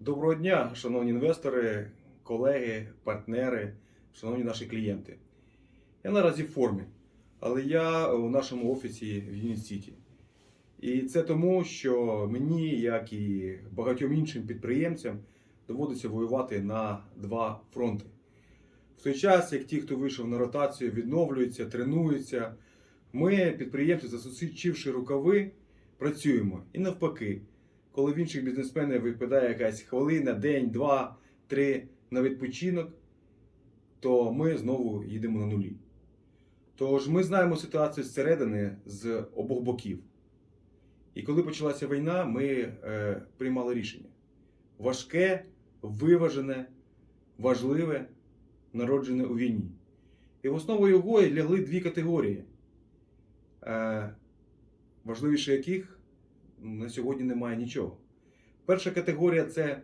Доброго дня, шановні інвестори, колеги, партнери, шановні наші клієнти. Я наразі в формі, але я у нашому офісі в Юніт-Сіті. І це тому, що мені, як і багатьом іншим підприємцям, доводиться воювати на два фронти. В той час, як ті, хто вийшов на ротацію, відновлюються, тренуються, ми, підприємці, засучивши рукави, працюємо. І навпаки, коли в інших бізнесменів випадає якась хвилина, день, два, три на відпочинок, то ми знову їдемо на нулі. Тож ми знаємо ситуацію зсередини з обох боків. І коли почалася війна, ми е, приймали рішення. Важке, виважене, важливе, народжене у війні. І в основу його лягли дві категорії, е, важливіше яких на сьогодні немає нічого. Перша категорія це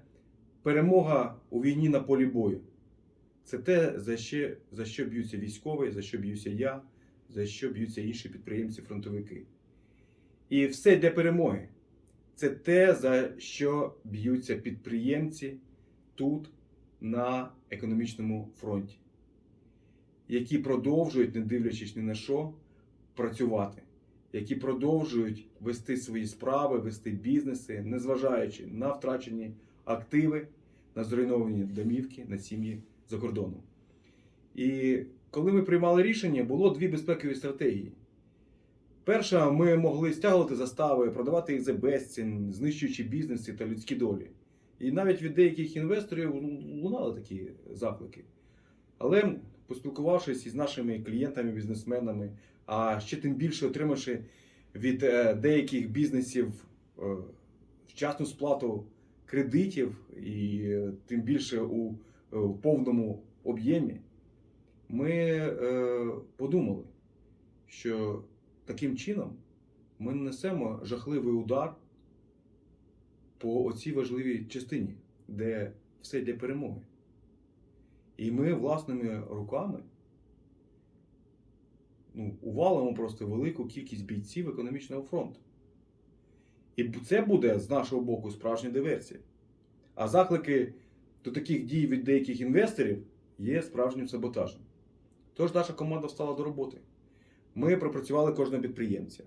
перемога у війні на полі бою. Це те, за що, за що б'ються військові, за що б'юся я, за що б'ються інші підприємці-фронтовики. І все для перемоги. Це те, за що б'ються підприємці тут, на економічному фронті, які продовжують, не дивлячись ні на що, працювати, які продовжують вести свої справи, вести бізнеси, незважаючи на втрачені активи, на зруйновані домівки, на сім'ї за кордоном. І коли ми приймали рішення, було дві безпекові стратегії. Перша, ми могли стягувати застави, продавати їх за безцін, знищуючи бізнеси та людські долі. І навіть від деяких інвесторів лунали такі заклики. Але поспілкувавшись із нашими клієнтами, бізнесменами, а ще тим більше отримавши від е, деяких бізнесів е, вчасну сплату кредитів, і е, тим більше у повному об'ємі, ми подумали, що таким чином ми нанесемо жахливий удар по оцій важливій частині, де все для перемоги. І ми власними руками ну, увалимо просто велику кількість бійців економічного фронту. І це буде з нашого боку справжня диверсія. А заклики до таких дій від деяких інвесторів є справжнім саботажем. Тож наша команда встала до роботи. Ми пропрацювали кожного підприємця.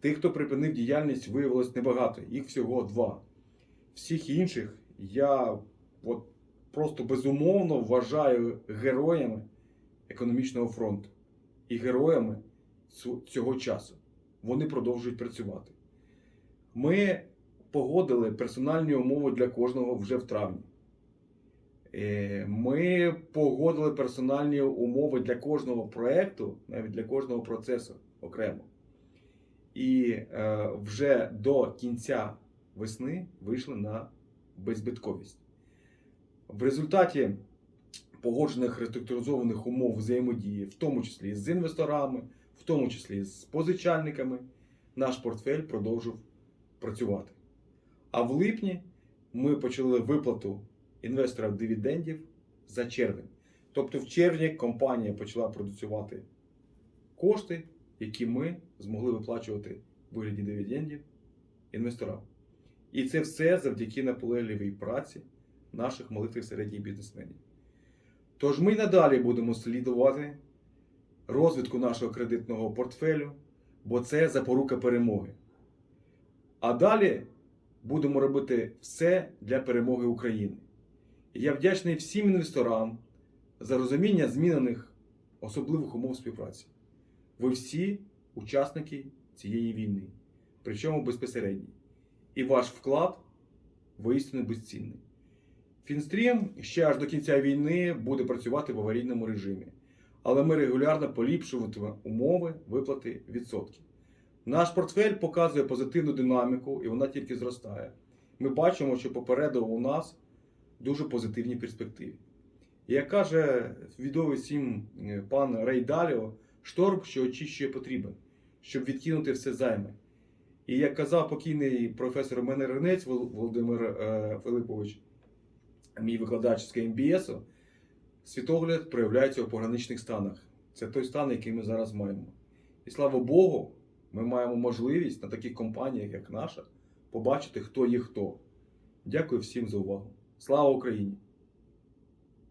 Тих, хто припинив діяльність, виявилось небагато, їх всього два. Всіх інших я от просто безумовно вважаю героями економічного фронту і героями цього часу. Вони продовжують працювати. Ми погодили персональні умови для кожного вже в травні. Е, Ми погодили персональні умови для кожного проєкту, навіть для кожного процесу окремо. І е, вже до кінця весни вийшли на беззбитковість. В результаті погоджених реструктуризованих умов взаємодії, в тому числі з інвесторами, в тому числі з позичальниками, наш портфель продовжив працювати. А в липні ми почали виплату інвесторам дивідендів за червень. Тобто в червні компанія почала продуцювати кошти, які ми змогли виплачувати в вигляді дивідендів інвесторам. І це все завдяки наполегливій праці наших малих і середніх бізнесменів. Тож ми й надалі будемо слідувати розвитку нашого кредитного портфелю, бо це запорука перемоги. А далі будемо робити все для перемоги України. Я вдячний всім інвесторам за розуміння змінених особливих умов співпраці. Ви всі учасники цієї війни, причому безпосередньо. І ваш вклад воістину безцінний. Фінстрім ще аж до кінця війни буде працювати в аварійному режимі, але ми регулярно поліпшуватимемо умови виплати відсотків. Наш портфель показує позитивну динаміку і вона тільки зростає. Ми бачимо, що попереду у нас дуже позитивні перспективи. І як каже відомий всім е, пан Рей Даліо, шторм, що очищує потрібен, щоб відкинути все займе. І як казав покійний професор Менеренець Володимир е, Филипович, мій викладач з КМБС, світогляд проявляється у пограничних станах. Це той стан, який ми зараз маємо. І слава Богу, ми маємо можливість на таких компаніях, як наша, побачити, хто є хто. Дякую всім за увагу. Слава Україні!